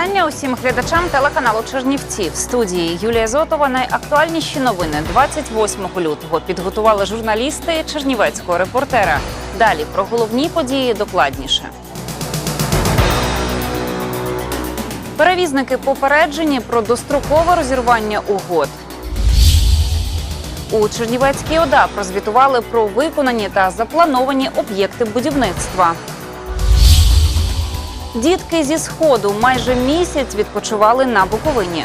Вітання усім глядачам телеканалу Чернівці. В студії Юлія Зотова. Найактуальніші новини 28 лютого підготували журналісти Чернівецького репортера. Далі про головні події докладніше. Перевізники попереджені про дострокове розірвання угод. У Чернівецькій ОДА прозвітували про виконані та заплановані об'єкти будівництва. Дітки зі сходу майже місяць відпочивали на Буковині.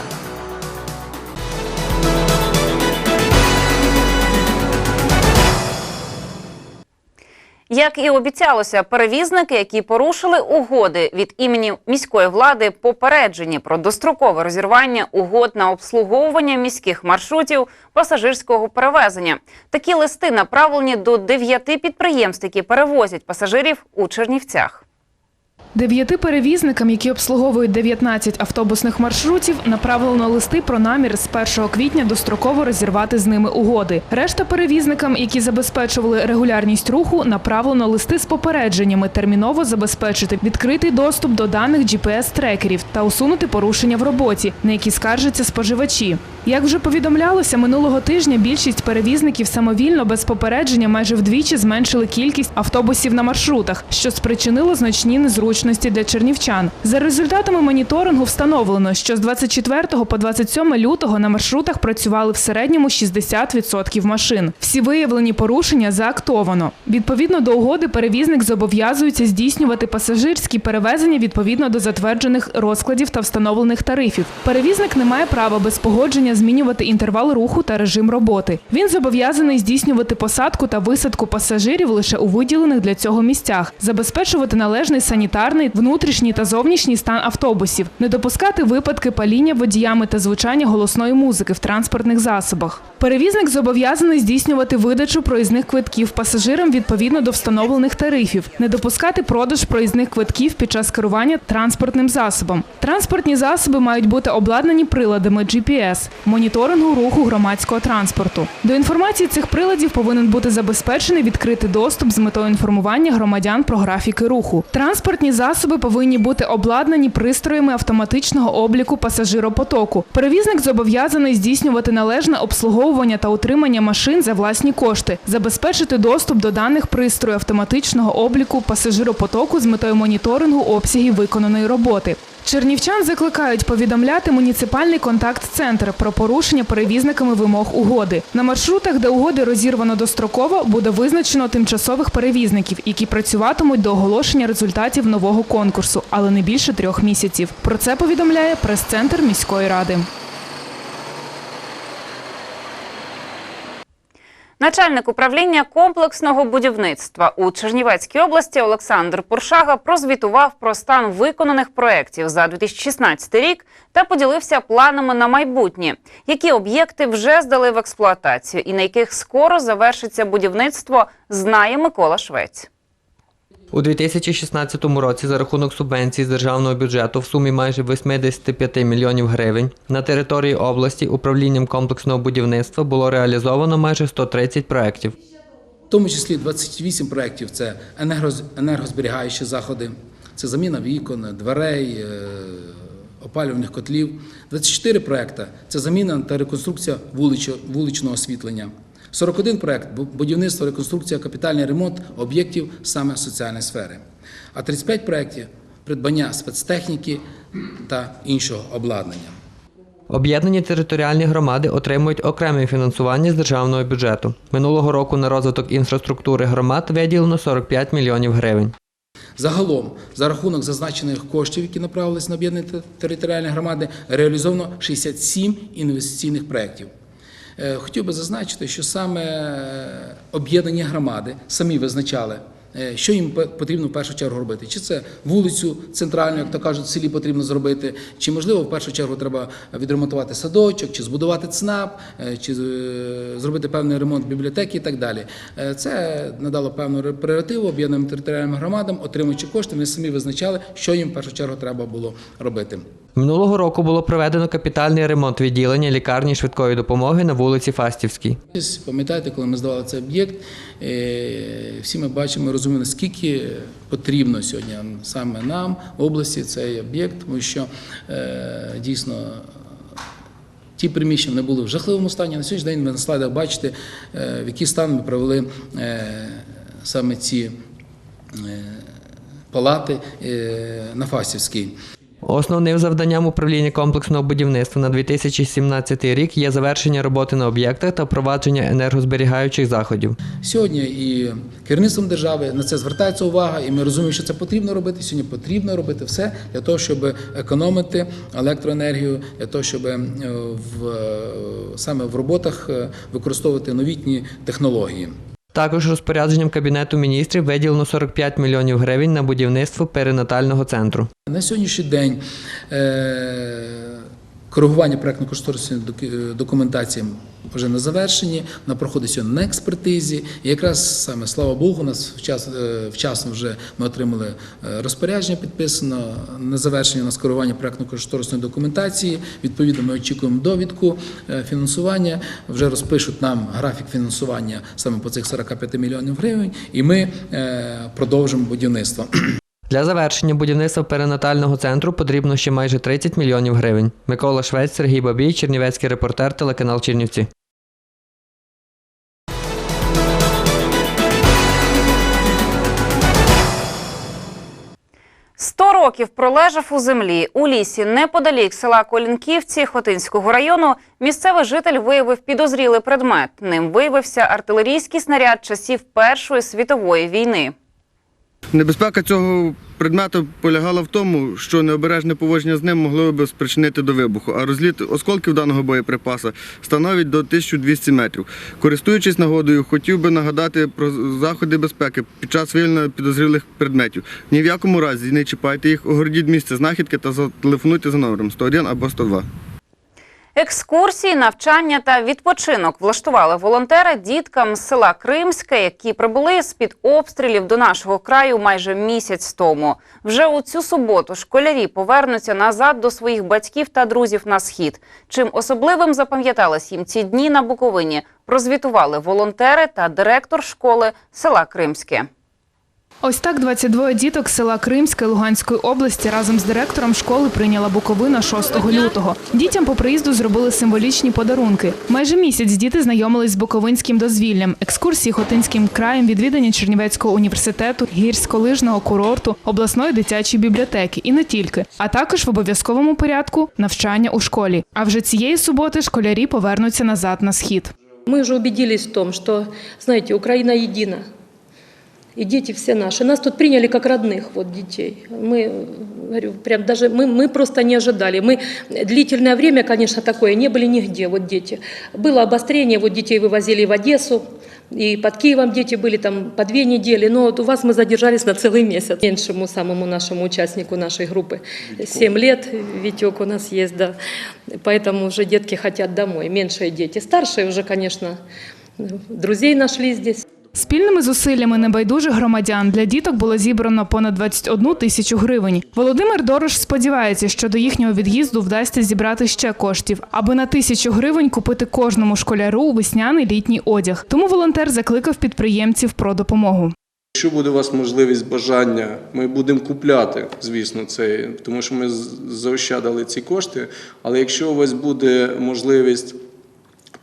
Як і обіцялося, перевізники, які порушили угоди від імені міської влади, попереджені про дострокове розірвання угод на обслуговування міських маршрутів пасажирського перевезення. Такі листи направлені до дев'яти підприємств, які перевозять пасажирів у Чернівцях. Дев'яти перевізникам, які обслуговують 19 автобусних маршрутів, направлено листи про намір з 1 квітня достроково розірвати з ними угоди. Решта перевізникам, які забезпечували регулярність руху, направлено листи з попередженнями терміново забезпечити відкритий доступ до даних GPS-трекерів та усунути порушення в роботі, на які скаржаться споживачі. Як вже повідомлялося, минулого тижня більшість перевізників самовільно без попередження майже вдвічі зменшили кількість автобусів на маршрутах, що спричинило значні незручності для чернівчан. За результатами моніторингу встановлено, що з 24 по 27 лютого на маршрутах працювали в середньому 60% машин. Всі виявлені порушення заактовано. Відповідно до угоди, перевізник зобов'язується здійснювати пасажирські перевезення відповідно до затверджених розкладів та встановлених тарифів. Перевізник не має права без погодження змінювати інтервал руху та режим роботи. Він зобов'язаний здійснювати посадку та висадку пасажирів лише у виділених для цього місцях, забезпечувати належний санітарний, внутрішній та зовнішній стан автобусів, не допускати випадки паління водіями та звучання голосної музики в транспортних засобах. Перевізник зобов'язаний здійснювати видачу проїзних квитків пасажирам відповідно до встановлених тарифів, не допускати продаж проїзних квитків під час керування транспортним засобом. Транспортні засоби мають бути обладнані приладами GPS, моніторингу руху громадського транспорту. До інформації цих приладів повинен бути забезпечений відкритий доступ з метою інформування громадян про графіки руху. Транспортні засоби повинні бути обладнані пристроями автоматичного обліку пасажиропотоку. Перевізник зобов'язаний здійснювати належне обслуговування та утримання машин за власні кошти, забезпечити доступ до даних пристрою автоматичного обліку пасажиропотоку з метою моніторингу обсягів виконаної роботи. Чернівчан закликають повідомляти муніципальний контакт-центр про порушення перевізниками вимог угоди. На маршрутах, де угоди розірвано достроково, буде визначено тимчасових перевізників, які працюватимуть до оголошення результатів нового конкурсу, але не більше трьох місяців. Про це повідомляє прес-центр міської ради. Начальник управління комплексного будівництва у Чернівецькій області Олександр Пуршага прозвітував про стан виконаних проєктів за 2016 рік та поділився планами на майбутнє, які об'єкти вже здали в експлуатацію і на яких скоро завершиться будівництво, знає Микола Швець. У 2016 році за рахунок субвенцій з державного бюджету в сумі майже 85 мільйонів гривень на території області управлінням комплексного будівництва було реалізовано майже 130 проєктів. В тому числі 28 проєктів це енергоз- енергозберігаючі заходи, це заміна вікон, дверей, е, опалювальних котлів. 24 проєкти це заміна та реконструкція вуличного освітлення. 41 проєкт будівництво, реконструкція, капітальний ремонт об'єктів саме соціальної сфери. А 35 проєктів придбання спецтехніки та іншого обладнання. Об'єднані територіальні громади отримують окреме фінансування з державного бюджету. Минулого року на розвиток інфраструктури громад виділено 45 мільйонів гривень. Загалом, за рахунок зазначених коштів, які направились на об'єднані територіальні громади, реалізовано 67 інвестиційних проєктів. Е, Хотів би зазначити, що саме е, об'єднані громади самі визначали що їм потрібно в першу чергу робити. Чи це вулицю центральну, як то кажуть, в селі потрібно зробити, чи можливо в першу чергу треба відремонтувати садочок, чи збудувати ЦНАП, е, чи е, зробити певний ремонт бібліотеки і так далі. Е, Це надало певну прерогативу об'єднаним територіальним громадам, отримуючи кошти, вони самі визначали, що їм в першу чергу треба було робити. Минулого року було проведено капітальний ремонт відділення лікарні швидкої допомоги на вулиці Фастівській. Пам'ятаєте, коли ми здавали цей об'єкт, е, всі ми бачимо, ми розуміємо, наскільки потрібно сьогодні саме нам в області цей об'єкт, тому що е, дійсно. Ті приміщення вони були в жахливому стані. На сьогоднішній день ви на слайдах бачите, е, в який стан ми привели е, саме ці палати на Фастівській. Основним завданням управління комплексного будівництва на 2017 рік є завершення роботи на об'єктах та впровадження енергозберігаючих заходів. Сьогодні і керівництвом держави на це звертається увага, і ми розуміємо, що це потрібно робити. Сьогодні потрібно робити все для того, щоб економити електроенергію, для того, щоб е, в е, саме в роботах е, використовувати новітні технології. Також розпорядженням Кабінету міністрів виділено 45 мільйонів гривень на будівництво перинатального центру. На сьогоднішній день е, коригування проєктно-кошторисної доки- документації вже на завершенні, вона проходить сьогодні на експертизі. І якраз саме слава Богу, у нас вчас, е, вчасно вже ми отримали е, розпорядження підписано на завершення на скоригування проєктно-кошторисної документації. Відповідно, ми очікуємо довідку е, фінансування. Вже розпишуть нам графік фінансування саме по цих 45 мільйонів гривень, і ми е, продовжимо будівництво. Для завершення будівництва перинатального центру потрібно ще майже 30 мільйонів гривень. Микола Швець, Сергій Бабій, Чернівецький репортер, телеканал Чернівці. Сто років пролежав у землі у лісі неподалік села Колінківці Хотинського району. Місцевий житель виявив підозрілий предмет. Ним виявився артилерійський снаряд часів Першої світової війни. Небезпека цього предмету полягала в тому, що необережне поводження з ним могло би спричинити до вибуху, а розліт осколків даного боєприпаса становить до 1200 метрів. Користуючись нагодою, хотів би нагадати про заходи безпеки під час виявлення підозрілих предметів. Ні в якому разі не чіпайте їх, огородіть місце знахідки та зателефонуйте за номером 101 або 102. Екскурсії, навчання та відпочинок влаштували волонтери діткам з села Кримське, які прибули з під обстрілів до нашого краю майже місяць тому. Вже у цю суботу школярі повернуться назад до своїх батьків та друзів на схід. Чим особливим запам'ятались їм ці дні на Буковині, прозвітували волонтери та директор школи села Кримське. Ось так 22 діток села Кримське Луганської області разом з директором школи прийняла Буковина 6 лютого. Дітям по приїзду зробили символічні подарунки. Майже місяць діти знайомились з буковинським дозвіллям, екскурсії Хотинським краєм, відвідання Чернівецького університету, гірськолижного курорту, обласної дитячої бібліотеки і не тільки, а також в обов'язковому порядку навчання у школі. А вже цієї суботи школярі повернуться назад на схід. Мы уже убедились в том, что, знаете, Украина едина. И дети все наши. Нас тут приняли как родных вот детей. Мы, говорю, прям даже мы, мы просто не ожидали. Мы длительное время, конечно, такое, не были нигде, вот дети. Было обострение, вот детей вывозили в Одессу, и под Киевом дети были там по две недели, но вот у вас мы задержались на целый месяц. Меньшему самому нашему участнику нашей группы 7 лет, Витек у нас есть, да. Поэтому уже детки хотят домой, меньшие дети. Старшие уже, конечно, друзей нашли здесь. Спільними зусиллями небайдужих громадян для діток було зібрано понад 21 тисячу гривень. Володимир Дорош сподівається, що до їхнього від'їзду вдасться зібрати ще коштів, аби на тисячу гривень купити кожному школяру весняний літній одяг. Тому волонтер закликав підприємців про допомогу. Якщо буде у вас можливість бажання, ми будемо купляти, звісно, це, тому що ми заощадили ці кошти. Але якщо у вас буде можливість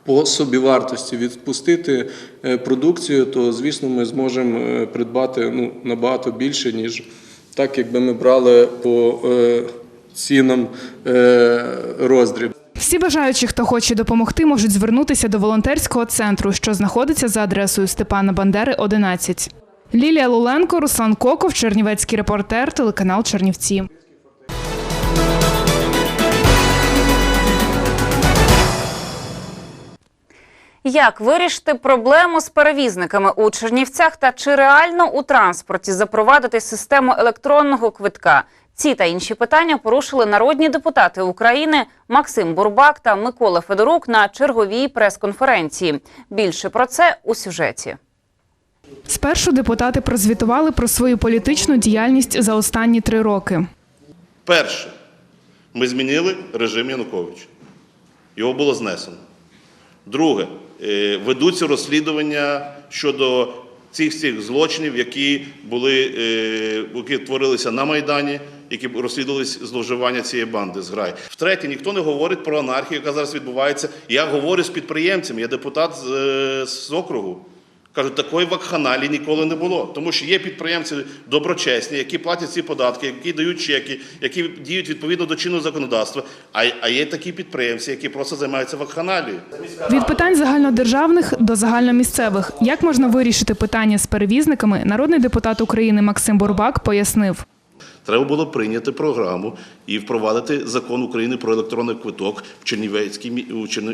по собівартості відпустити е, продукцію, то звісно ми зможемо е, придбати ну, набагато більше, ніж так, якби ми брали по е, цінам роздріб. Всі бажаючі, хто хоче допомогти, можуть звернутися до волонтерського центру, що знаходиться за адресою Степана Бандери, 11. Лілія Луленко, Руслан Коков, Чернівецький репортер, телеканал Чернівці. Як вирішити проблему з перевізниками у Чернівцях та чи реально у транспорті запровадити систему електронного квитка? Ці та інші питання порушили народні депутати України Максим Бурбак та Микола Федорук на черговій прес-конференції. Більше про це у сюжеті. Спершу депутати прозвітували про свою політичну діяльність за останні три роки. Перше, ми змінили режим Януковича. Його було знесено. Друге, ведуться розслідування щодо цих всіх злочинів, які були, е, які творилися на Майдані, які розслідувалися зловживання цієї банди зграй. Втретє, ніхто не говорить про анархію, яка зараз відбувається. Я говорю з підприємцями, я депутат з, е, з округу. Кажуть, такої вакханалії ніколи не було. Тому що є підприємці доброчесні, які платять ці податки, які дають чеки, які діють відповідно до чинного законодавства. А, а є такі підприємці, які просто займаються вакханалією. Від питань загальнодержавних до загальномісцевих. Як можна вирішити питання з перевізниками, народний депутат України Максим Бурбак пояснив. Треба було прийняти програму і впровадити закон України про електронний квиток в Чернівецькій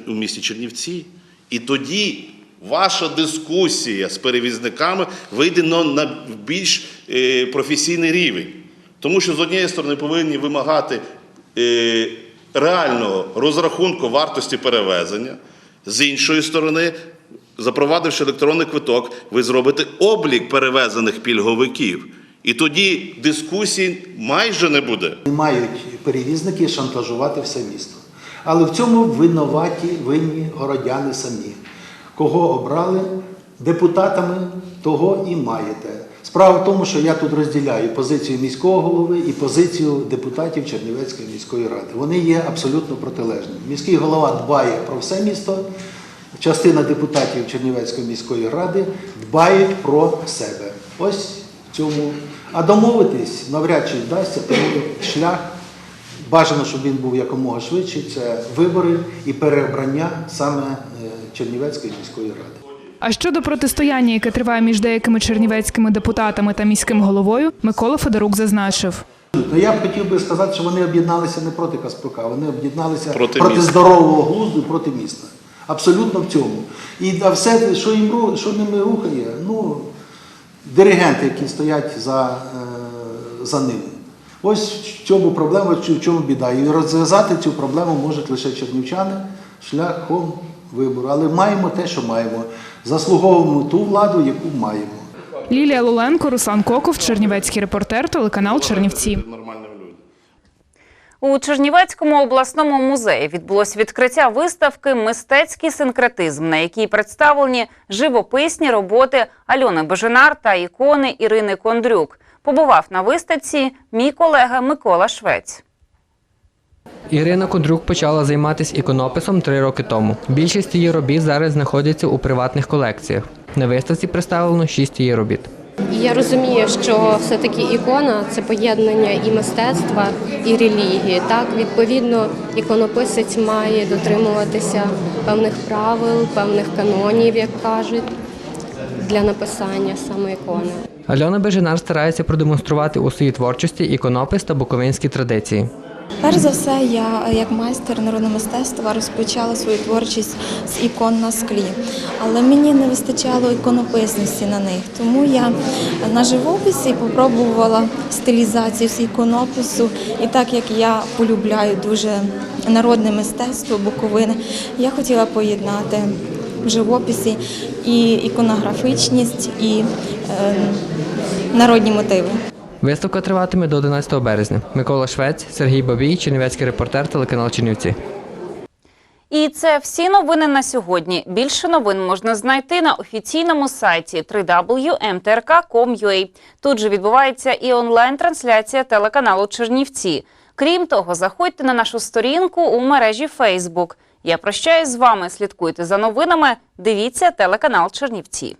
у місті Чернівці. І тоді ваша дискусія з перевізниками вийде на, більш е, професійний рівень. Тому що з однієї сторони повинні вимагати е, реального розрахунку вартості перевезення, з іншої сторони, запровадивши електронний квиток, ви зробите облік перевезених пільговиків. І тоді дискусій майже не буде. Не мають перевізники шантажувати все місто. Але в цьому винуваті винні городяни самі. Кого обрали депутатами, того і маєте. Справа в тому, що я тут розділяю позицію міського голови і позицію депутатів Чернівецької міської ради. Вони є абсолютно протилежними. Міський голова дбає про все місто, частина депутатів Чернівецької міської ради дбають про себе. Ось цьому. А домовитись навряд чи вдасться, тому шлях бажано, щоб він був якомога швидший. Це вибори і переобрання саме Чернівецької міської ради. А щодо протистояння, яке триває між деякими чернівецькими депутатами та міським головою, Микола Федорук зазначив. Ну, я б хотів би сказати, що вони об'єдналися не проти Каспрука, вони об'єдналися Проти проти, здорового глузду і проти міста. Абсолютно в цьому. І все, що їм ру- що ними рухає, ну, диригенти, які стоять за, е, за ними. Ось в чому проблема, в чому біда. І розв'язати цю проблему можуть лише чернівчани шляхом вибору. Але маємо те, що маємо. Заслуговуємо ту владу, яку маємо. Лілія Луленко, Руслан Коков, Чернівецький репортер, телеканал Чернівці. У Чернівецькому обласному музеї відбулось відкриття виставки Мистецький синкретизм, на якій представлені живописні роботи Альони Беженар та ікони Ірини Кондрюк. Побував на виставці мій колега Микола Швець. Ірина Кондрюк почала займатися іконописом три роки тому. Більшість її робіт зараз знаходяться у приватних колекціях. На виставці представлено шість її робіт. Я розумію, що все-таки ікона це поєднання і мистецтва, і релігії. Так, відповідно, іконописець має дотримуватися певних правил, певних канонів, як кажуть, для написання саме ікони. Альона Бежинар старається продемонструвати у своїй творчості іконопис та буковинські традиції. Перш за все, я як майстер народного мистецтва розпочала свою творчість з ікон на склі, але мені не вистачало іконописності на них. Тому я на живописі попробувала стилізацію з іконопису. І так як я полюбляю дуже народне мистецтво Буковини, я хотіла поєднати в живописі і іконографічність, і е, народні мотиви. Виставка триватиме до 11 березня. Микола Швець, Сергій Бабій, Чернівецький репортер, телеканал Чернівці. І це всі новини на сьогодні. Більше новин можна знайти на офіційному сайті www.mtrk.com.ua. Тут же відбувається і онлайн-трансляція телеканалу Чернівці. Крім того, заходьте на нашу сторінку у мережі Facebook. Я прощаюсь з вами. Слідкуйте за новинами. Дивіться телеканал Чернівці.